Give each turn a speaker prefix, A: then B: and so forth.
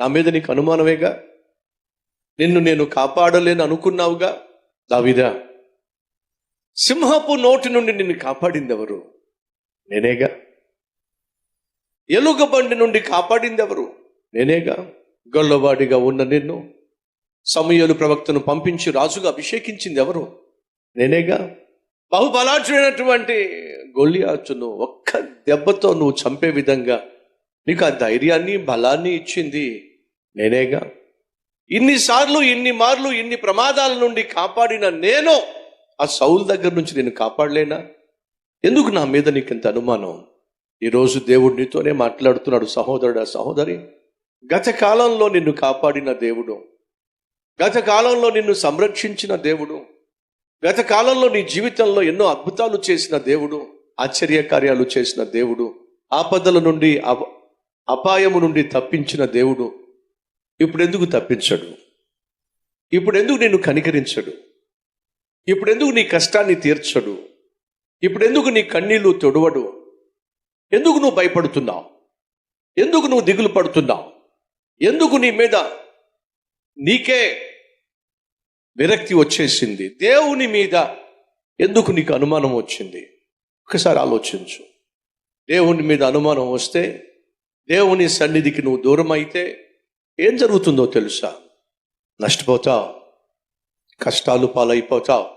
A: నా మీద నీకు అనుమానమేగా? నిన్ను నేను కాపాడలేను అనుకున్నావుగా? దావిదా సింహపు నోటి నుండి నిన్ను కాపాడింది ఎవరు నేనేగా ఎలుగబండి నుండి కాపాడింది ఎవరు నేనేగా? గొల్లవాడిగా ఉన్న నిన్ను సమయలు ప్రవక్తను పంపించి రాజుగా అభిషేకించింది ఎవరు నేనేగా? బహుబలాఢ్యుడైనటువంటి గొల్లియాచును ఒక్క దెబ్బతో నువ్వు చంపే విధంగా నీకు ఆ ధైర్యాన్ని బలాన్ని ఇచ్చింది నేనేగా? ఇన్నిసార్లు ఇన్ని మార్లు ఇన్ని ప్రమాదాల నుండి కాపాడిన నేను ఆ సౌల్ దగ్గర నుంచి నేను కాపాడలేనా? ఎందుకు నా మీద నీకు ఇంత అనుమానం? ఈరోజు దేవుడు నీతోనే మాట్లాడుతున్నాడు సహోదరుడా సహోదరి. గత కాలంలో నిన్ను కాపాడిన దేవుడు. గత కాలంలో నిన్ను సంరక్షించిన దేవుడు. గత కాలంలో నీ జీవితంలో ఎన్నో అద్భుతాలు చేసిన దేవుడు ఆశ్చర్య కార్యాలు చేసిన దేవుడు. ఆపదల నుండి అపాయము నుండి తప్పించిన దేవుడు ఇప్పుడు ఎందుకు తప్పించడు? ఇప్పుడెందుకు నిన్ను కనికరించడు? ఇప్పుడు ఎందుకు నీ కష్టాన్ని తీర్చడు? ఇప్పుడు ఎందుకు నీ కన్నీళ్ళు తొడవడు? ఎందుకు నువ్వు భయపడుతున్నావు? ఎందుకు నువ్వు దిగులు పడుతున్నావు? ఎందుకు నీ మీద నీకే విరక్తి వచ్చేసింది? దేవుని మీద ఎందుకు నీకు అనుమానం వచ్చింది? ఒకసారి ఆలోచించు. దేవుని మీద అనుమానం వస్తే దేవుని సన్నిధికి నువ్వు దూరం అయితే ఏం జరుగుతుందో తెలుసా? నష్టపోతావు కష్టాలు పాలైపోతావు.